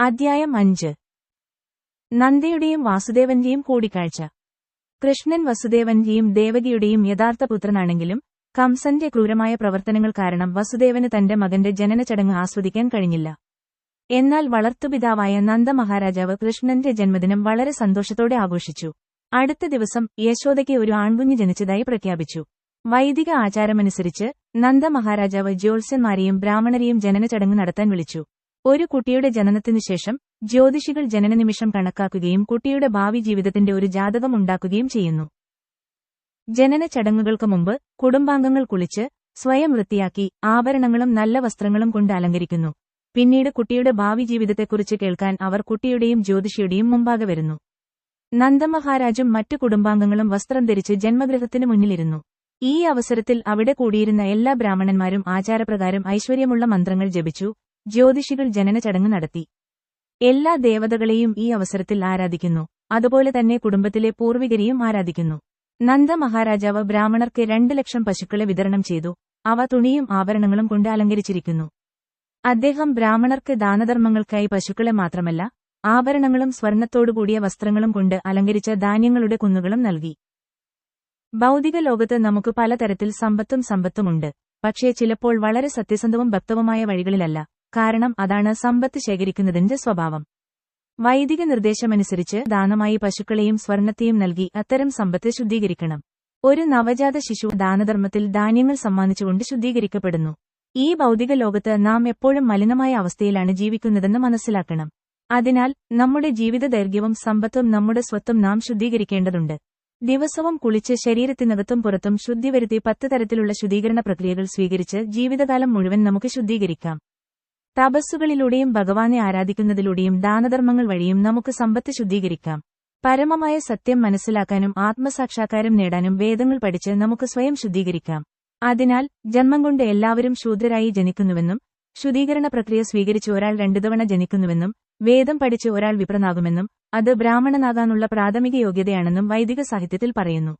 അധ്യായം അഞ്ച്. നന്ദയുടെയും വാസുദേവന്റെയും കൂടിക്കാഴ്ച. കൃഷ്ണൻ വസുദേവന്റെയും ദേവകിയുടെയും യഥാർത്ഥ പുത്രനാണെങ്കിലും കംസന്റെ ക്രൂരമായ പ്രവർത്തനങ്ങൾ കാരണം വസുദേവന് തന്റെ മകന്റെ ജനനചടങ്ങ് ആസ്വദിക്കാൻ കഴിഞ്ഞില്ല. എന്നാൽ വളർത്തുപിതാവായ നന്ദ മഹാരാജാവ് കൃഷ്ണന്റെ ജന്മദിനം വളരെ സന്തോഷത്തോടെ ആഘോഷിച്ചു. അടുത്ത ദിവസം യശോദയ്ക്ക് ഒരു ആൺകുഞ്ഞ് ജനിച്ചതായി പ്രഖ്യാപിച്ചു. വൈദിക ആചാരമനുസരിച്ച് നന്ദ മഹാരാജാവ് ജ്യോത്സ്യന്മാരെയും ബ്രാഹ്മണരെയും ജനനചടങ്ങ് നടത്താൻ വിളിച്ചു. ഒരു കുട്ടിയുടെ ജനനത്തിനുശേഷം ജ്യോതിഷികൾ ജനനനിമിഷം കണക്കാക്കുകയും കുട്ടിയുടെ ഭാവി ജീവിതത്തിന്റെ ഒരു ജാതകം ഉണ്ടാക്കുകയും ചെയ്യുന്നു. ജനന ചടങ്ങുകൾക്ക് മുമ്പ് കുടുംബാംഗങ്ങൾ കുളിച്ച് സ്വയം വൃത്തിയാക്കി ആഭരണങ്ങളും നല്ല വസ്ത്രങ്ങളും കൊണ്ട് അലങ്കരിക്കുന്നു. പിന്നീട് കുട്ടിയുടെ ഭാവി ജീവിതത്തെക്കുറിച്ച് കേൾക്കാൻ അവർ കുട്ടിയുടെയും ജ്യോതിഷിയുടെയും മുമ്പാകെ വരുന്നു. നന്ദമഹാരാജും മറ്റു കുടുംബാംഗങ്ങളും വസ്ത്രം ധരിച്ച് ജന്മഗൃഹത്തിനു മുന്നിലിരുന്നു. ഈ അവസരത്തിൽ അവിടെ കൂടിയിരുന്ന എല്ലാ ബ്രാഹ്മണന്മാരും ആചാരപ്രകാരം ഐശ്വര്യമുള്ള മന്ത്രങ്ങൾ ജപിച്ചു ജ്യോതിഷികൾ ജനന ചടങ്ങ് നടത്തി. എല്ലാ ദേവതകളെയും ഈ അവസരത്തിൽ ആരാധിക്കുന്നു. അതുപോലെ തന്നെ കുടുംബത്തിലെ പൂർവികരെയും ആരാധിക്കുന്നു. നന്ദ മഹാരാജാവ് ബ്രാഹ്മണർക്ക് രണ്ടു ലക്ഷം പശുക്കളെ വിതരണം ചെയ്തു. അവ തുണിയും ആഭരണങ്ങളും കൊണ്ട് അലങ്കരിച്ചിരിക്കുന്നു. അദ്ദേഹം ബ്രാഹ്മണർക്ക് ദാനധർമ്മങ്ങൾക്കായി പശുക്കളെ മാത്രമല്ല ആഭരണങ്ങളും സ്വർണത്തോടുകൂടിയ വസ്ത്രങ്ങളും കൊണ്ട് അലങ്കരിച്ച ധാന്യങ്ങളുടെ കുന്നുകളും നൽകി. ഭൗതിക ലോകത്ത് നമുക്ക് പലതരത്തിൽ സമ്പത്തും സമ്പത്തുമുണ്ട്. പക്ഷേ ചിലപ്പോൾ വളരെ സത്യസന്ധവും ഭക്തവുമായ വഴികളിലല്ല. കാരണം അതാണ് സമ്പത്ത് ശേഖരിക്കുന്നതിന്റെ സ്വഭാവം. വൈദിക നിർദ്ദേശമനുസരിച്ച് ദാനമായി പശുക്കളെയും സ്വർണത്തെയും നൽകി അത്തരം സമ്പത്ത് ശുദ്ധീകരിക്കണം. ഒരു നവജാത ശിശു ദാനധർമ്മത്തിൽ ധാന്യങ്ങൾ സമ്മാനിച്ചുകൊണ്ട് ശുദ്ധീകരിക്കപ്പെടുന്നു. ഈ ഭൗതിക ലോകത്ത് നാം എപ്പോഴും മലിനമായ അവസ്ഥയിലാണ് ജീവിക്കുന്നതെന്ന് മനസ്സിലാക്കണം. അതിനാൽ നമ്മുടെ ജീവിത ദൈർഘ്യവും സമ്പത്തും നമ്മുടെ സ്വത്തും നാം ശുദ്ധീകരിക്കേണ്ടതുണ്ട്. ദിവസവും കുളിച്ച് ശരീരത്തിനകത്തും പുറത്തും ശുദ്ധി വരുത്തി പത്ത് തരത്തിലുള്ള ശുദ്ധീകരണ പ്രക്രിയകൾ സ്വീകരിച്ച് ജീവിതകാലം മുഴുവൻ നമുക്ക് ശുദ്ധീകരിക്കാം. തപസ്സുകളിലൂടെയും ഭഗവാനെ ആരാധിക്കുന്നതിലൂടെയും ദാനധർമ്മങ്ങൾ വഴിയും നമുക്ക് സമ്പത്ത് ശുദ്ധീകരിക്കാം. പരമമായ സത്യം മനസ്സിലാക്കാനും ആത്മസാക്ഷാത്കാരം നേടാനും വേദങ്ങൾ പഠിച്ച് നമുക്ക് സ്വയം ശുദ്ധീകരിക്കാം. അതിനാൽ ജന്മം കൊണ്ട് എല്ലാവരും ശൂദ്രരായി ജനിക്കുന്നുവെന്നും ശുദ്ധീകരണ പ്രക്രിയ സ്വീകരിച്ച് ഒരാൾ രണ്ടു തവണ ജനിക്കുന്നുവെന്നും വേദം പഠിച്ച് ഒരാൾ വിപ്രനാകുമെന്നും അത് ബ്രാഹ്മണനാകാനുള്ള പ്രാഥമിക യോഗ്യതയാണെന്നും വൈദിക സാഹിത്യത്തിൽ പറയുന്നു.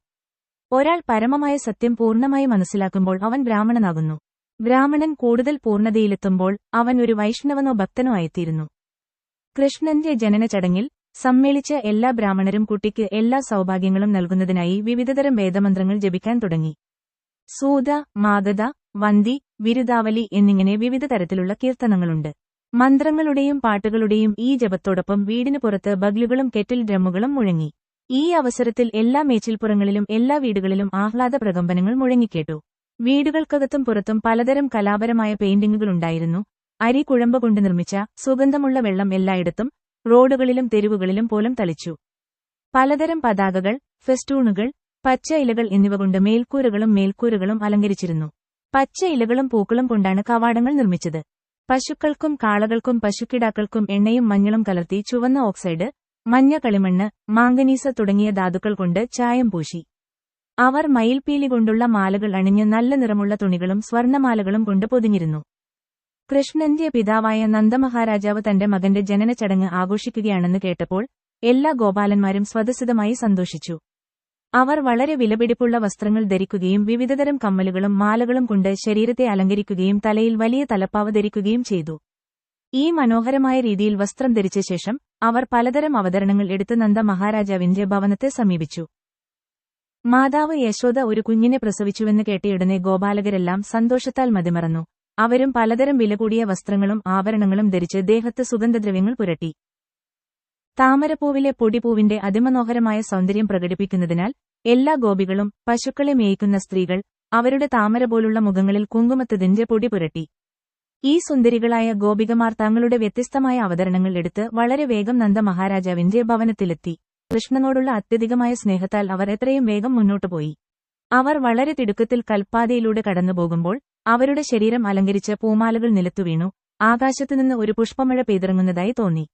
ഒരാൾ പരമമായ സത്യം പൂർണമായി മനസ്സിലാക്കുമ്പോൾ അവൻ ബ്രാഹ്മണനാകുന്നു. ബ്രാഹ്മണൻ കൂടുതൽ പൂർണതയിലെത്തുമ്പോൾ അവൻ ഒരു വൈഷ്ണവനോ ഭക്തനോ ആയിത്തീരുന്നു. കൃഷ്ണന്റെ ജനന ചടങ്ങിൽ സമ്മേളിച്ച എല്ലാ ബ്രാഹ്മണരും കുട്ടിക്ക് എല്ലാ സൗഭാഗ്യങ്ങളും നൽകുന്നതിനായി വിവിധതരം വേദമന്ത്രങ്ങൾ ജപിക്കാൻ തുടങ്ങി. സൂത മാതത വന്തി വിരുദാവലി എന്നിങ്ങനെ വിവിധ തരത്തിലുള്ള കീർത്തനങ്ങളുണ്ട്. മന്ത്രങ്ങളുടെയും പാട്ടുകളുടെയും ഈ ജപത്തോടൊപ്പം വീടിനു പുറത്ത് ബഗ്ലുകളും കെറ്റിൽ ഡ്രമ്മുകളും മുഴങ്ങി. ഈ അവസരത്തിൽ എല്ലാ മേച്ചിൽപ്പുറങ്ങളിലും എല്ലാ വീടുകളിലും ആഹ്ലാദ പ്രകമ്പനങ്ങൾ മുഴങ്ങിക്കേട്ടു. വീടുകൾക്കകത്തും പുറത്തും പലതരം കലാപരമായ പെയിന്റിങ്ങുകളുണ്ടായിരുന്നു. അരി കുഴമ്പ് കൊണ്ട് നിർമ്മിച്ച സുഗന്ധമുള്ള വെള്ളം എല്ലായിടത്തും റോഡുകളിലും തെരുവുകളിലും പോലും തളിച്ചു. പലതരം പതാകകൾ ഫെസ്റ്റൂണുകൾ പച്ച ഇലകൾ എന്നിവ കൊണ്ട് മേൽക്കൂരകളും മേൽക്കൂരകളും അലങ്കരിച്ചിരുന്നു. പച്ച ഇലകളും പൂക്കളും കൊണ്ടാണ് കവാടങ്ങൾ നിർമ്മിച്ചത്. പശുക്കൾക്കും കാളകൾക്കും പശുക്കിടാക്കൾക്കും എണ്ണയും മഞ്ഞളും കലർത്തി ചുവന്ന ഓക്സൈഡ് മഞ്ഞ കളിമണ്ണ് മാംഗനീസ തുടങ്ങിയ ധാതുക്കൾ കൊണ്ട് ചായം പൂശി. അവർ മയിൽപീലി കൊണ്ടുള്ള മാലകൾ അണിഞ്ഞ് നല്ല നിറമുള്ള തുണികളും സ്വർണമാലകളും കൊണ്ട് പൊതിഞ്ഞിരുന്നു. കൃഷ്ണന്റെ പിതാവായ നന്ദമഹാരാജാവ് തന്റെ മകന്റെ ജനനച്ചടങ്ങ് ആഘോഷിക്കുകയാണെന്ന് കേട്ടപ്പോൾ എല്ലാ ഗോപാലന്മാരും സ്വതസിതമായി സന്തോഷിച്ചു. അവർ വളരെ വിലപിടിപ്പുള്ള വസ്ത്രങ്ങൾ ധരിക്കുകയും വിവിധതരം കമ്മലുകളും മാലകളും കൊണ്ട് ശരീരത്തെ അലങ്കരിക്കുകയും തലയിൽ വലിയ തലപ്പാവ് ധരിക്കുകയും ചെയ്തു. ഈ മനോഹരമായ രീതിയിൽ വസ്ത്രം ധരിച്ച ശേഷം അവർ പലതരം അവതരണങ്ങൾ എടുത്ത് നന്ദ മഹാരാജാവിന്റെ ഭവനത്തെ സമീപിച്ചു. മാതാവ് യശോദ ഒരു കുഞ്ഞിനെ പ്രസവിച്ചുവെന്ന് കേട്ടയുടനെ ഗോപാലകരെല്ലാം സന്തോഷത്താൽ മതിമറന്നു. അവരും പലതരം വില കൂടിയ വസ്ത്രങ്ങളും ആഭരണങ്ങളും ധരിച്ച് ദേഹത്ത് സുഗന്ധദ്രവ്യങ്ങൾ പുരട്ടി. താമരപ്പൂവിലെ പൊടിപൂവിന്റെ അതിമനോഹരമായ സൗന്ദര്യം പ്രകടിപ്പിക്കുന്നതിനാൽ എല്ലാ ഗോപികളും പശുക്കളെ മേയിക്കുന്ന സ്ത്രീകൾ അവരുടെ താമര പോലുള്ള മുഖങ്ങളിൽ കുങ്കുമത്തതിന്റെ പൊടി പുരട്ടി. ഈ സുന്ദരികളായ ഗോപികമാർ തങ്ങളുടെ വ്യത്യസ്തമായ അവതരണങ്ങൾ എടുത്ത് വളരെ വേഗം നന്ദ മഹാരാജാവിന്റെ ഭവനത്തിലെത്തി. കൃഷ്ണനോടുള്ള അത്യധികമായ സ്നേഹത്താൽ അവർ എത്രയും വേഗം മുന്നോട്ടുപോയി അവർ വളരെ തിടുക്കത്തിൽ കൽപ്പാതയിലൂടെ കടന്നുപോകുമ്പോൾ അവരുടെ ശരീരം അലങ്കരിച്ച പൂമാലകൾ നിലത്തു വീണു. ആകാശത്തുനിന്ന് ഒരു പുഷ്പമഴ പെയ്തിറങ്ങുന്നതായി തോന്നി.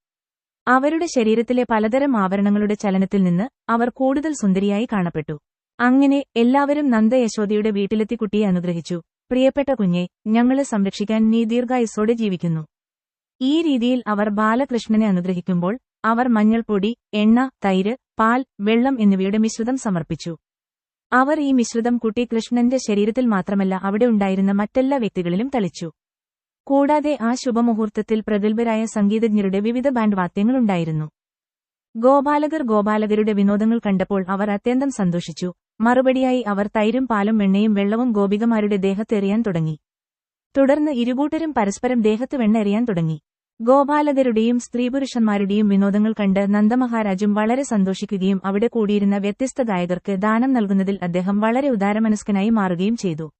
അവരുടെ ശരീരത്തിലെ പലതരം ആവരണങ്ങളുടെ ചലനത്തിൽ നിന്ന് അവർ കൂടുതൽ സുന്ദരിയായി കാണപ്പെട്ടു. അങ്ങനെ എല്ലാവരും നന്ദ യശോദയുടെ വീട്ടിലെത്തി കുട്ടിയെ അനുഗ്രഹിച്ചു. പ്രിയപ്പെട്ട കുഞ്ഞെ ഞങ്ങളെ സംരക്ഷിക്കാൻ നീ ദീർഘായുസോടെ ജീവിക്കുന്നു. ഈ രീതിയിൽ അവർ ബാലകൃഷ്ണനെ അനുഗ്രഹിക്കുമ്പോൾ അവർ മഞ്ഞൾപ്പൊടി എണ്ണ തൈര് പാൽ വെള്ളം എന്നിവയുടെ മിശ്രിതം സമർപ്പിച്ചു. അവർ ഈ മിശ്രിതം കുട്ടി കൃഷ്ണന്റെ ശരീരത്തിൽ മാത്രമല്ല അവിടെ ഉണ്ടായിരുന്ന മറ്റെല്ലാ വ്യക്തികളിലും തളിച്ചു. കൂടാതെ ആ ശുഭമുഹൂർത്തത്തിൽ പ്രഗത്ഭരായ സംഗീതജ്ഞരുടെ വിവിധ ബാൻഡ് വാദ്യങ്ങളുണ്ടായിരുന്നു ഗോപാലകർ ഗോപാലകരുടെ വിനോദങ്ങൾ കണ്ടപ്പോൾ അവർ അത്യന്തം സന്തോഷിച്ചു. മറുപടിയായി അവർ തൈരും പാലും വെണ്ണയും വെള്ളവും ഗോപികമാരുടെ ദേഹത്തെറിയാൻ തുടങ്ങി. തുടർന്ന് ഇരുകൂട്ടരും പരസ്പരം ദേഹത്ത് വെണ്ണ എറിയാൻ തുടങ്ങി. ഗോപാലകരുടെയും സ്ത്രീപുരുഷന്മാരുടെയും വിനോദങ്ങൾ കണ്ട് നന്ദമഹാരാജും വളരെ സന്തോഷിക്കുകയും അവിടെ കൂടിയിരുന്ന വ്യത്യസ്ത ഗായകർക്ക് ദാനം നൽകുന്നതിൽ അദ്ദേഹം വളരെ ഉദാരമനസ്കനായി മാറുകയും ചെയ്തു.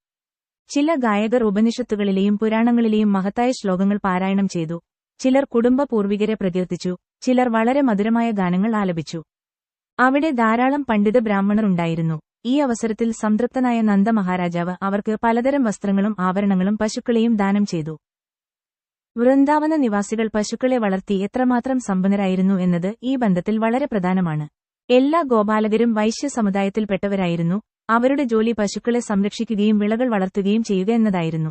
ചില ഗായകർ ഉപനിഷത്തുകളിലെയും പുരാണങ്ങളിലെയും മഹത്തായ ശ്ലോകങ്ങൾ പാരായണം ചെയ്തു. ചിലർ കുടുംബ പൂർവികരെ പ്രകീർത്തിച്ചു. ചിലർ വളരെ മധുരമായ ഗാനങ്ങൾ ആലപിച്ചു. അവിടെ ധാരാളം പണ്ഡിത ബ്രാഹ്മണർ ഉണ്ടായിരുന്നു. ഈ അവസരത്തിൽ സംതൃപ്തനായ നന്ദമഹാരാജാവ് അവർക്ക് പലതരം വസ്ത്രങ്ങളും ആവരണങ്ങളും പശുക്കളെയും ദാനം ചെയ്തു. വൃന്ദാവന നിവാസികൾ പശുക്കളെ വളർത്തി എത്രമാത്രം സമ്പന്നരായിരുന്നു എന്നത് ഈ ബന്ധത്തിൽ വളരെ പ്രധാനമാണ്. എല്ലാ ഗോപാലകരും വൈശ്യ സമുദായത്തിൽപ്പെട്ടവരായിരുന്നു. അവരുടെ ജോലി പശുക്കളെ സംരക്ഷിക്കുകയും വിളകൾ വളർത്തുകയും ചെയ്യുക എന്നതായിരുന്നു.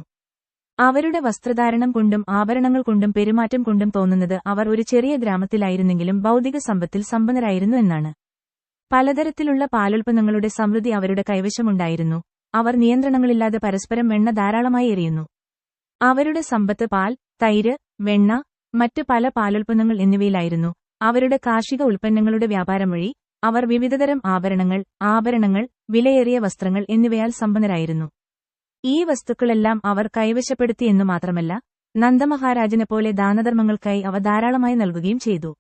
അവരുടെ വസ്ത്രധാരണം കൊണ്ടും ആഭരണങ്ങൾ കൊണ്ടും പെരുമാറ്റം കൊണ്ടും തോന്നുന്നത് അവർ ഒരു ചെറിയ ഗ്രാമത്തിലായിരുന്നെങ്കിലും ഭൗതിക സമ്പത്തിൽ സമ്പന്നരായിരുന്നു എന്നാണ്. പലതരത്തിലുള്ള പാലുൽപ്പന്നങ്ങളുടെ സമൃദ്ധി അവരുടെ കൈവശമുണ്ടായിരുന്നു. അവർ നിയന്ത്രണങ്ങളില്ലാതെ പരസ്പരം വെണ്ണ ധാരാളമായി എറിയുന്നു. അവരുടെ സമ്പത്ത് പാൽ തൈര് വെണ്ണ മറ്റ് പല പാലുൽപ്പന്നങ്ങൾ എന്നിവയിലായിരുന്നു. അവരുടെ കാർഷിക ഉൽപ്പന്നങ്ങളുടെ വ്യാപാരം വഴി അവർ വിവിധതരം ആഭരണങ്ങൾ ആഭരണങ്ങൾ വിലയേറിയ വസ്ത്രങ്ങൾ എന്നിവയാൽ സമ്പന്നരായിരുന്നു. ഈ വസ്തുക്കളെല്ലാം അവർ കൈവശപ്പെടുത്തി കൈവശപ്പെടുത്തിയെന്നു മാത്രമല്ല നന്ദമഹാരാജനെപ്പോലെ ദാനധർമ്മങ്ങൾക്കായി അവ ധാരാളമായി നൽകുകയും ചെയ്തു.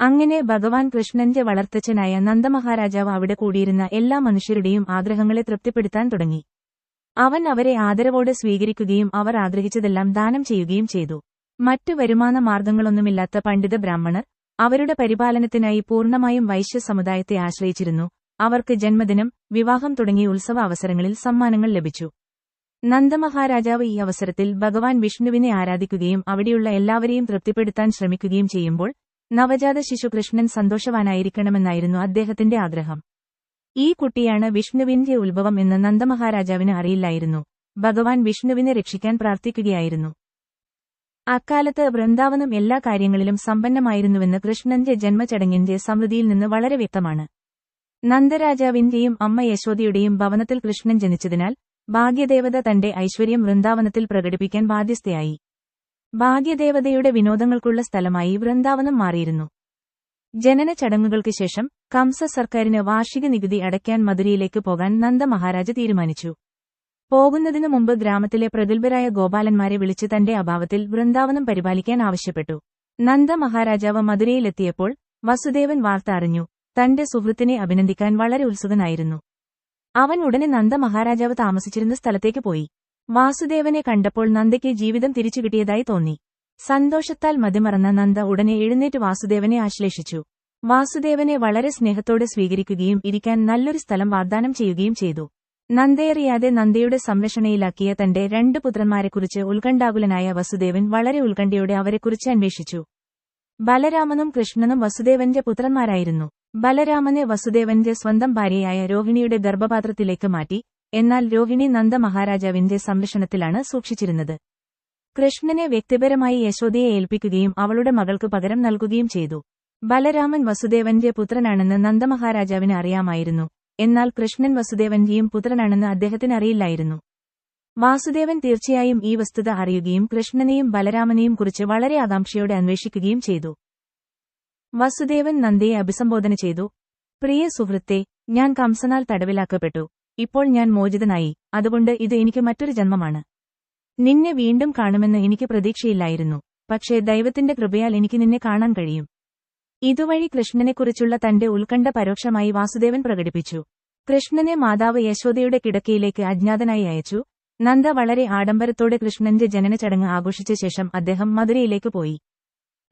അങ്ങനെ ഭഗവാൻ കൃഷ്ണന്റെ വളർത്തച്ഛനായ നന്ദമഹാരാജാവ് അവിടെ കൂടിയിരുന്ന എല്ലാ മനുഷ്യരുടെയും ആഗ്രഹങ്ങളെ തൃപ്തിപ്പെടുത്താൻ തുടങ്ങി. അവൻ അവരെ ആദരവോടെ സ്വീകരിക്കുകയും അവർ ആഗ്രഹിച്ചതെല്ലാം ദാനം ചെയ്യുകയും ചെയ്തു. മറ്റു വരുമാന മാർഗങ്ങളൊന്നുമില്ലാത്ത പണ്ഡിത ബ്രാഹ്മണർ അവരുടെ പരിപാലനത്തിനായി പൂർണമായും വൈശ്യ സമുദായത്തെ ആശ്രയിച്ചിരുന്നു. അവർക്ക് ജന്മദിനം വിവാഹം തുടങ്ങിയ ഉത്സവ അവസരങ്ങളിൽ സമ്മാനങ്ങൾ ലഭിച്ചു. നന്ദമഹാരാജാവ് ഈ അവസരത്തിൽ ഭഗവാൻ വിഷ്ണുവിനെ ആരാധിക്കുകയും അവിടെയുള്ള എല്ലാവരെയും തൃപ്തിപ്പെടുത്താൻ ശ്രമിക്കുകയും ചെയ്യുമ്പോൾ നവജാത ശിശു കൃഷ്ണൻ സന്തോഷവാനായിരിക്കണമെന്നായിരുന്നു അദ്ദേഹത്തിന്റെ ആഗ്രഹം. ഈ കുട്ടിയാണ് വിഷ്ണുവിന്റെ ഉത്ഭവം എന്ന് നന്ദമഹാരാജാവിന് അറിയില്ലായിരുന്നു. ഭഗവാൻ വിഷ്ണുവിനെ രക്ഷിക്കാൻ പ്രാർത്ഥിക്കുകയായിരുന്നു. അക്കാലത്ത് വൃന്ദാവനം എല്ലാ കാര്യങ്ങളിലും സമ്പന്നമായിരുന്നുവെന്ന് കൃഷ്ണന്റെ ജന്മചടങ്ങിന്റെ സമൃദ്ധിയിൽ നിന്ന് വളരെ വ്യക്തമാണ്. നന്ദരാജാവിന്റെയും അമ്മ യശോദയുടെയും ഭവനത്തിൽ കൃഷ്ണൻ ജനിച്ചതിനാൽ ഭാഗ്യദേവത തന്റെ ഐശ്വര്യം വൃന്ദാവനത്തിൽ പ്രകടിപ്പിക്കാൻ ബാധ്യസ്ഥയായി. ഭാഗ്യദേവതയുടെ വിനോദങ്ങൾക്കുള്ള സ്ഥലമായി വൃന്ദാവനം മാറിയിരുന്നു. ജനന ചടങ്ങുകൾക്ക് ശേഷം കംസ സർക്കാരിന് വാർഷിക നികുതി അടയ്ക്കാൻ മധുരയിലേക്ക് പോകാൻ നന്ദ മഹാരാജ തീരുമാനിച്ചു. പോകുന്നതിനു മുമ്പ് ഗ്രാമത്തിലെ പ്രഗത്ഭരായ ഗോപാലന്മാരെ വിളിച്ച് തന്റെ അഭാവത്തിൽ വൃന്ദാവനം പരിപാലിക്കാൻ ആവശ്യപ്പെട്ടു. നന്ദ മഹാരാജാവ് മധുരയിലെത്തിയപ്പോൾ വസുദേവൻ വാർത്ത അറിഞ്ഞു തന്റെ സുഹൃത്തിനെ അഭിനന്ദിക്കാൻ വളരെ ഉത്സുകനായിരുന്നു. അവൻ ഉടനെ നന്ദ മഹാരാജാവ് താമസിച്ചിരുന്ന സ്ഥലത്തേക്ക് പോയി. വാസുദേവനെ കണ്ടപ്പോൾ നന്ദയ്ക്ക് ജീവിതം തിരിച്ചു കിട്ടിയതായി തോന്നി. സന്തോഷത്താൽ മതിമറന്ന നന്ദ ഉടനെ എഴുന്നേറ്റ് വാസുദേവനെ ആശ്ലേഷിച്ചു. വാസുദേവനെ വളരെ സ്നേഹത്തോടെ സ്വീകരിക്കുകയും ഇരിക്കാൻ നല്ലൊരു സ്ഥലം വാഗ്ദാനം ചെയ്യുകയും ചെയ്തു. നന്ദയറിയാതെ നന്ദയുടെ സംരക്ഷണയിലാക്കിയ തന്റെ രണ്ട് പുത്രന്മാരെക്കുറിച്ച് ഉത്കണ്ഠാകുലനായ വസുദേവൻ വളരെ ഉത്കണ്ഠയോടെ അവരെക്കുറിച്ച് അന്വേഷിച്ചു. ബലരാമനും കൃഷ്ണനും വസുദേവന്റെ പുത്രന്മാരായിരുന്നു. ബലരാമനെ വസുദേവന്റെ സ്വന്തം ഭാര്യയായ രോഹിണിയുടെ ഗർഭപാത്രത്തിലേക്ക് മാറ്റി എന്നാൽ രോഹിണി നന്ദ മഹാരാജാവിന്റെ സംരക്ഷണത്തിലാണ് സൂക്ഷിച്ചിരുന്നത്. കൃഷ്ണനെ വ്യക്തിപരമായി യശോദയെ ഏൽപ്പിക്കുകയും അവളുടെ മകൾക്ക് പകരം നൽകുകയും ചെയ്തു. ബലരാമൻ വസുദേവന്റെ പുത്രനാണെന്ന് നന്ദമഹാരാജാവിന് അറിയാമായിരുന്നു. എന്നാൽ കൃഷ്ണൻ വസുദേവന്റെയും പുത്രനാണെന്ന് അദ്ദേഹത്തിന് അറിയില്ലായിരുന്നു. വാസുദേവൻ തീർച്ചയായും ഈ വസ്തുത അറിയുകയും കൃഷ്ണനെയും ബലരാമനെയും കുറിച്ച് വളരെ ആകാംക്ഷയോടെ അന്വേഷിക്കുകയും ചെയ്തു. വസുദേവൻ നന്ദയെ അഭിസംബോധന ചെയ്തു. പ്രിയ സുഹൃത്തെ ഞാൻ കംസനാൽ തടവിലാക്കപ്പെട്ടു. ഇപ്പോൾ ഞാൻ മോചിതനായി. അതുകൊണ്ട് ഇത് എനിക്ക് മറ്റൊരു ജന്മമാണ്. നിന്നെ വീണ്ടും കാണുമെന്ന് എനിക്ക് പ്രതീക്ഷയില്ലായിരുന്നു. പക്ഷേ ദൈവത്തിന്റെ കൃപയാൽ എനിക്ക് നിന്നെ കാണാൻ കഴിയും. ഇതുവഴി കൃഷ്ണനെക്കുറിച്ചുള്ള തന്റെ ഉത്കണ്ഠ പരോക്ഷമായി വാസുദേവൻ പ്രകടിപ്പിച്ചു. കൃഷ്ണനെ മാതാവ് യശോദയുടെ കിടക്കയിലേക്ക് അജ്ഞാതനായി അയച്ചു. നന്ദ വളരെ ആഡംബരത്തോടെ കൃഷ്ണന്റെ ജനനചടങ്ങ് ആഘോഷിച്ച ശേഷം അദ്ദേഹം മധുരയിലേക്ക് പോയി.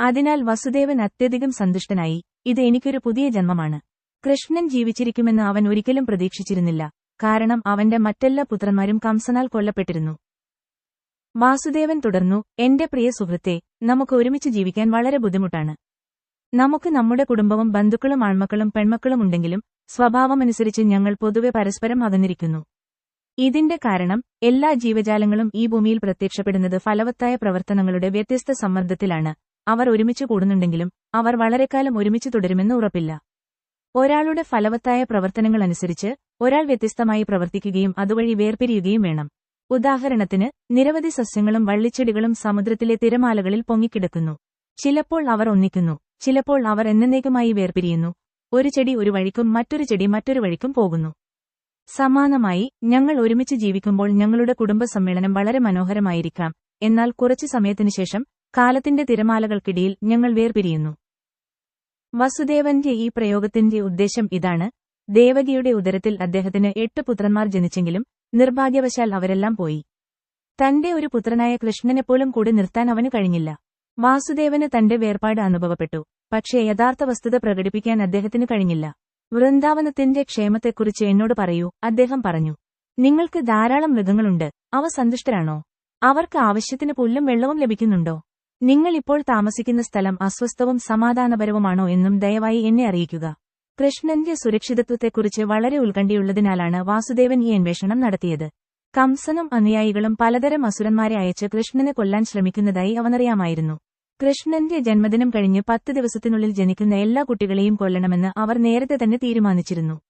അതിനാൽ വസുദേവൻ അത്യധികം സന്തുഷ്ടനായി. ഇത് എനിക്കൊരു പുതിയ ജന്മമാണ്. കൃഷ്ണൻ ജീവിച്ചിരിക്കുമെന്ന് അവൻ ഒരിക്കലും പ്രതീക്ഷിച്ചിരുന്നില്ല. കാരണം അവന്റെ മറ്റെല്ലാ പുത്രന്മാരും കംസനാൽ കൊല്ലപ്പെട്ടിരുന്നു. വാസുദേവൻ തുടർന്നു എന്റെ പ്രിയ സുഹൃത്തെ നമുക്ക് ഒരുമിച്ച് ജീവിക്കാൻ വളരെ ബുദ്ധിമുട്ടാണ്. നമുക്ക് നമ്മുടെ കുടുംബവും ബന്ധുക്കളും ആൺമക്കളും പെൺമക്കളും ഉണ്ടെങ്കിലും സ്വഭാവമനുസരിച്ച് ഞങ്ങൾ പൊതുവെ പരസ്പരം അകന്നിരിക്കുന്നു. ഇതിന്റെ കാരണം എല്ലാ ജീവജാലങ്ങളും ഈ ഭൂമിയിൽ പ്രത്യക്ഷപ്പെടുന്നത് ഫലവത്തായ പ്രവർത്തനങ്ങളുടെ വ്യത്യസ്ത സമ്മർദ്ദത്തിലാണ്. അവർ ഒരുമിച്ച് കൂടുന്നുണ്ടെങ്കിലും അവർ വളരെക്കാലം ഒരുമിച്ച് തുടരുമെന്ന് ഉറപ്പില്ല. ഒരാളുടെ ഫലവത്തായ പ്രവർത്തനങ്ങൾ അനുസരിച്ച് ഒരാൾ വ്യത്യസ്തമായി പ്രവർത്തിക്കുകയും അതുവഴി വേർപിരിയുകയും വേണം. ഉദാഹരണത്തിന് നിരവധി സസ്യങ്ങളും വള്ളിച്ചെടികളും സമുദ്രത്തിലെ തിരമാലകളിൽ പൊങ്ങിക്കിടക്കുന്നു. ചിലപ്പോൾ അവർ ഒന്നിക്കുന്നു. ചിലപ്പോൾ അവർ എന്നേക്കുമായി വേർപിരിയുന്നു. ഒരു ചെടി ഒരു വഴിക്കും മറ്റൊരു ചെടി മറ്റൊരു വഴിക്കും പോകുന്നു. സമാനമായി ഞങ്ങൾ ഒരുമിച്ച് ജീവിക്കുമ്പോൾ ഞങ്ങളുടെ കുടുംബ സമ്മേളനം വളരെ മനോഹരമായിരിക്കാം. എന്നാൽ കുറച്ചു സമയത്തിനു ശേഷം കാലത്തിന്റെ തിരമാലകൾക്കിടയിൽ ഞങ്ങൾ വേർപിരിയുന്നു. വസുദേവന്റെ ഈ പ്രയോഗത്തിന്റെ ഉദ്ദേശം ഇതാണ്. ദേവകിയുടെ ഉദരത്തിൽ അദ്ദേഹത്തിന് എട്ട് പുത്രന്മാർ ജനിച്ചെങ്കിലും നിർഭാഗ്യവശാൽ അവരെല്ലാം പോയി. തന്റെ ഒരു പുത്രനായ കൃഷ്ണനെപ്പോലും കൂടെ നിർത്താൻ അവന് കഴിഞ്ഞില്ല. വാസുദേവന് തന്റെ വേർപാട് അനുഭവപ്പെട്ടു. പക്ഷേ യഥാർത്ഥ വസ്തുത പ്രകടിപ്പിക്കാൻ അദ്ദേഹത്തിന് കഴിഞ്ഞില്ല. വൃന്ദാവനത്തിന്റെ ക്ഷേമത്തെക്കുറിച്ച് എന്നോട് പറയൂ അദ്ദേഹം പറഞ്ഞു. നിങ്ങൾക്ക് ധാരാളം മൃഗങ്ങളുണ്ട് അവ സന്തുഷ്ടരാണോ? അവർക്ക് ആവശ്യത്തിന് പുല്ലും വെള്ളവും ലഭിക്കുന്നുണ്ടോ? നിങ്ങൾ ഇപ്പോൾ താമസിക്കുന്ന സ്ഥലം അസ്വസ്ഥവും സമാധാനപരവുമാണോ എന്നും ദയവായി എന്നെ അറിയിക്കുക. കൃഷ്ണന്റെ സുരക്ഷിതത്വത്തെക്കുറിച്ച് വളരെ ഉത്കണ്ഠയുള്ളതിനാലാണ് വാസുദേവൻ ഈ അന്വേഷണം നടത്തിയത്. കംസനും അനുയായികളും പലതരം അസുരന്മാരെ അയച്ച് കൃഷ്ണനെ കൊല്ലാൻ ശ്രമിക്കുന്നതായി അവനറിയാമായിരുന്നു. കൃഷ്ണന്റെ ജന്മദിനം കഴിഞ്ഞ് പത്ത് ദിവസത്തിനുള്ളിൽ ജനിക്കുന്ന എല്ലാ കുട്ടികളെയും കൊല്ലണമെന്ന് അവർ നേരത്തെ തന്നെ തീരുമാനിച്ചിരുന്നു.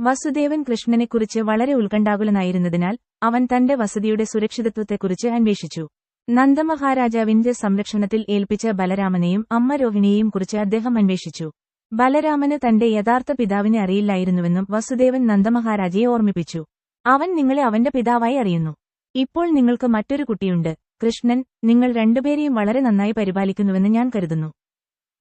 വസുദേവൻ കൃഷ്ണനെക്കുറിച്ച് വളരെ ഉത്കണ്ഠാകുലനായിരുന്നതിനാൽ അവൻ തന്റെ വസതിയുടെ സുരക്ഷിതത്വത്തെക്കുറിച്ച് അന്വേഷിച്ചു. നന്ദമഹാരാജാവിന്റെ സംരക്ഷണത്തിൽ ഏൽപ്പിച്ച ബലരാമനെയും അമ്മരോഹിണിയെയും കുറിച്ച് അദ്ദേഹം അന്വേഷിച്ചു. ബലരാമന് തന്റെ യഥാർത്ഥ പിതാവിനെ അറിയില്ലായിരുന്നുവെന്നും വസുദേവൻ നന്ദമഹാരാജയെ ഓർമ്മിപ്പിച്ചു. അവൻ നിങ്ങളെ അവന്റെ പിതാവായി അറിയുന്നു. ഇപ്പോൾ നിങ്ങൾക്ക് മറ്റൊരു കുട്ടിയുണ്ട്. കൃഷ്ണൻ നിങ്ങൾ രണ്ടുപേരെയും വളരെ നന്നായി പരിപാലിക്കുന്നുവെന്ന് ഞാൻ കരുതുന്നു.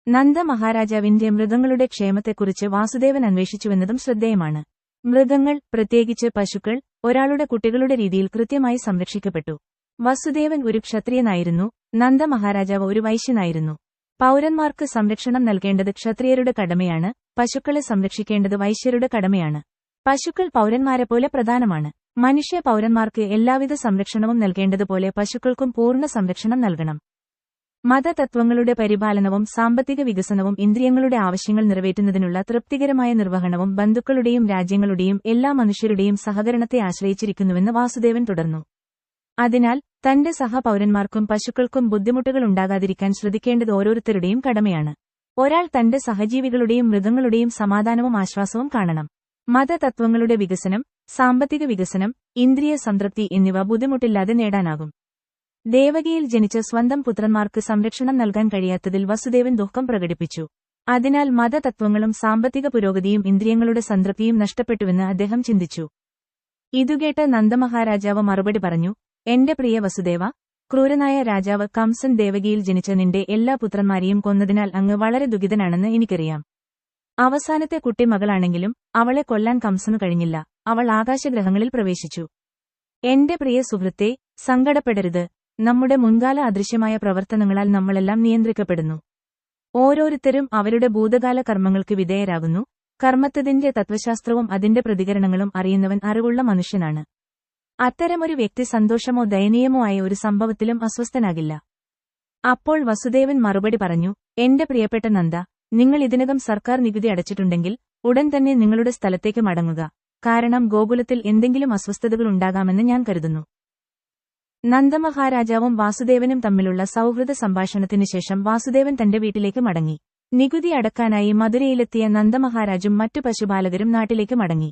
നന്ദ മഹാരാജാവിന്റെ മൃഗങ്ങളുടെ ക്ഷേമത്തെക്കുറിച്ച് വാസുദേവൻ അന്വേഷിച്ചുവെന്നതും ശ്രദ്ധേയമാണ്. മൃഗങ്ങൾ പ്രത്യേകിച്ച് പശുക്കൾ ഒരാളുടെ കുട്ടികളുടെ രീതിയിൽ കൃത്യമായി സംരക്ഷിക്കപ്പെട്ടു. വസുദേവൻ ഒരു ക്ഷത്രിയനായിരുന്നു. നന്ദ മഹാരാജാവ് ഒരു വൈശ്യനായിരുന്നു. പൗരന്മാർക്ക് സംരക്ഷണം നൽകേണ്ടത് ക്ഷത്രിയരുടെ കടമയാണ് പശുക്കളെ സംരക്ഷിക്കേണ്ടത് വൈശ്യരുടെ കടമയാണ്. പശുക്കൾ പൌരന്മാരെ പൗരന്മാരെപ്പോലെ പ്രധാനമാണ്. മനുഷ്യ പൌരന്മാർക്ക് എല്ലാവിധ സംരക്ഷണവും നൽകേണ്ടതുപോലെ പശുക്കൾക്കും പൂർണ സംരക്ഷണം നൽകണം. മതതത്വങ്ങളുടെ പരിപാലനവും സാമ്പത്തിക വികസനവും ഇന്ദ്രിയങ്ങളുടെ ആവശ്യങ്ങൾ നിറവേറ്റുന്നതിനുള്ള തൃപ്തികരമായ നിർവഹണവും ബന്ധുക്കളുടെയും രാജ്യങ്ങളുടെയും എല്ലാ മനുഷ്യരുടെയും സഹകരണത്തെ ആശ്രയിച്ചിരിക്കുന്നുവെന്ന് വാസുദേവൻ തുടർന്നു. അതിനാൽ തന്റെ സഹപൌരന്മാർക്കും പശുക്കൾക്കും ബുദ്ധിമുട്ടുകൾ ഉണ്ടാകാതിരിക്കാൻ ശ്രദ്ധിക്കേണ്ടത് ഓരോരുത്തരുടെയും കടമയാണ്. ഒരാൾ തന്റെ സഹജീവികളുടെയും മൃഗങ്ങളുടെയും സമാധാനവും ആശ്വാസവും കാണണം. മതതത്വങ്ങളുടെ വികസനം സാമ്പത്തിക വികസനം ഇന്ദ്രിയ സംതൃപ്തി എന്നിവ ബുദ്ധിമുട്ടില്ലാതെ നേടാനാകും. ദേവകിയിൽ ജനിച്ച സ്വന്തം പുത്രന്മാർക്ക് സംരക്ഷണം നൽകാൻ കഴിയാത്തതിൽ വസുദേവൻ ദുഃഖം പ്രകടിപ്പിച്ചു. അതിനാൽ മതതത്വങ്ങളും സാമ്പത്തിക പുരോഗതിയും ഇന്ദ്രിയങ്ങളുടെ സംതൃപ്തിയും നഷ്ടപ്പെട്ടുവെന്ന് അദ്ദേഹം ചിന്തിച്ചു. ഇതുകേട്ട് നന്ദമഹാരാജാവ് മറുപടി പറഞ്ഞു എന്റെ പ്രിയ വസുദേവ ക്രൂരനായ രാജാവ് കംസൻ ദേവകിയിൽ ജനിച്ച നിന്റെ എല്ലാ പുത്രന്മാരെയും കൊന്നതിനാൽ അങ്ങ് വളരെ ദുഃഖിതനാണെന്ന് എനിക്കറിയാം. അവസാനത്തെ കുട്ടി മകളാണെങ്കിലും അവളെ കൊല്ലാൻ കംസന് കഴിഞ്ഞില്ല. അവൾ ആകാശഗ്രഹങ്ങളിൽ പ്രവേശിച്ചു. എന്റെ പ്രിയ സുഹൃത്തെ സങ്കടപ്പെടരുത്. നമ്മുടെ മുൻകാല അദൃശ്യമായ പ്രവർത്തനങ്ങളാൽ നമ്മളെല്ലാം നിയന്ത്രിക്കപ്പെടുന്നു. ഓരോരുത്തരും അവരുടെ ഭൂതകാല കർമ്മങ്ങൾക്ക് വിധേയരാകുന്നു. കർമ്മത്തതിന്റെ തത്വശാസ്ത്രവും അതിന്റെ പ്രതികരണങ്ങളും അറിയുന്നവൻ അറിവുള്ള മനുഷ്യനാണ്. അത്തരമൊരു വ്യക്തി സന്തോഷമോ ദയനീയമോ ആയ ഒരു സംഭവത്തിലും അസ്വസ്ഥനാകില്ല. അപ്പോൾ വസുദേവൻ മറുപടി പറഞ്ഞു എന്റെ പ്രിയപ്പെട്ട നന്ദ നിങ്ങൾ ഇതിനകം സർക്കാർ നികുതി അടച്ചിട്ടുണ്ടെങ്കിൽ ഉടൻ തന്നെ നിങ്ങളുടെ സ്ഥലത്തേക്ക് മടങ്ങുക. കാരണം ഗോകുലത്തിൽ എന്തെങ്കിലും അസ്വസ്ഥതകൾ ഉണ്ടാകാമെന്ന് ഞാൻ കരുതുന്നു. നന്ദമഹാരാജാവും വാസുദേവനും തമ്മിലുള്ള സൗഹൃദ സംഭാഷണത്തിനു ശേഷം വാസുദേവൻ തന്റെ വീട്ടിലേക്ക് മടങ്ങി. നികുതി അടക്കാനായി മധുരയിലെത്തിയ നന്ദമഹാരാജും മറ്റു പശുപാലകരും നാട്ടിലേക്ക് മടങ്ങി.